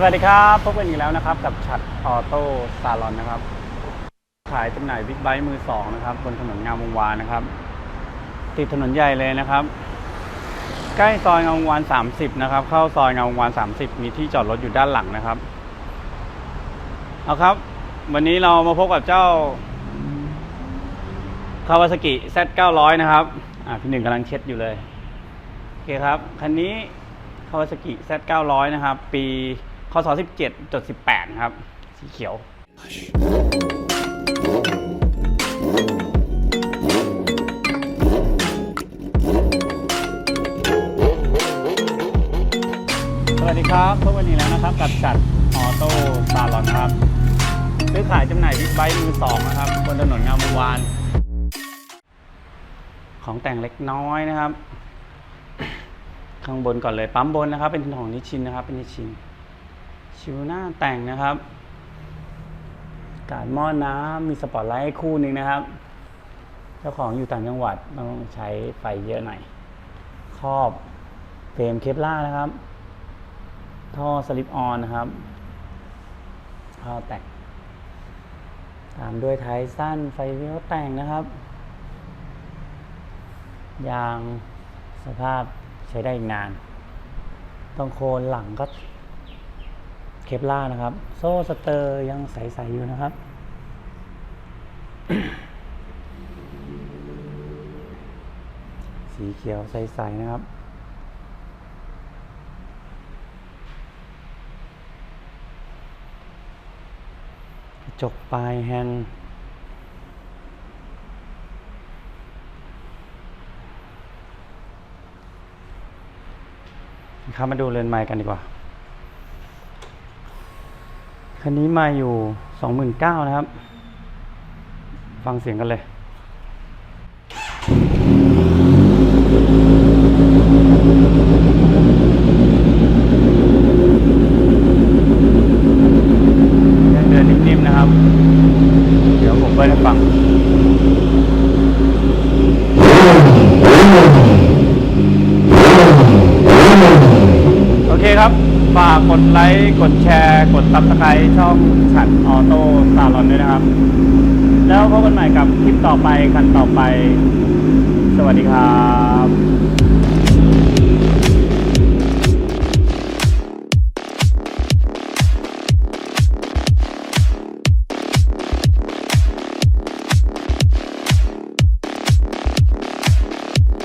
สวัสดีครับพบกันอีกแล้วนะครับ กับชัดออโต้ซาลอนนะครับ ขายจำหน่ายบิ๊กไบค์มือสองนะครับ บนถนนงามวงวานนะครับ ติดถนนใหญ่เลยนะครับ ใกล้ซอยงามวงวาน 30 นะครับ เข้าซอยงามวงวาน 30 มีที่จอดรถอยู่ด้านหลังนะครับ เอาครับ วันนี้เรามาพบกับเจ้าคาวาซากิ Z900 นะครับอ่าพี่หนึ่งกำลังเช็ดอยู่เลย โอเคครับ คันนี้คาวาซากิ Z900 นะครับ ปี คศ17.18 ครับ สีเขียว สวัสดีครับพบกันอีกแล้วนะครับ กับจัดออโต้ซาลอนครับ ซื้อขายจำหน่ายบิ๊กไบค์มือสองนะครับ บนถนนงามวงวาน ของแต่งเล็กน้อยนะครับ ข้างบนก่อนเลยปั๊มบนนะครับ เป็นของนิชินนะครับ เป็นนิชิน ชิวหน้าแต่งนะครับ การหม้อน้ำมีสปอตไลท์คู่หนึ่งนะครับ เจ้าของอยู่ต่างจังหวัดต้องใช้ไฟเยอะหน่อยครอบเฟรมเคปล่าร์นะครับ ท่อสลิปออนนะครับท่อแต่งตามด้วยท้ายสั้นไฟเลี้ยวแต่งนะครับ ยางสภาพใช้ได้อีกนานตรงโคนหลังก็ เคปล่าร์นะครับ โซ่สเตอร์ยังใส ๆ อยู่นะครับ สีเขียวใส ๆ นะครับจกปลายแฮนด์ครับมาดูเรือนไม้กันดีกว่า คันนี้มาอยู่สองหมื่นเก้านะครับ ฟังเสียงกันเลยเดินนิ่มๆนะครับ เดี๋ยวผมเปิดให้ฟังโอเคครับ ฝากกดไลค์ กดแชร์ กดซับสไครต์ช่องฉันออโต้ซาลอนด้วยนะครับ แล้วพบกันใหม่กับคลิปต่อไปคันต่อไป สวัสดีครับ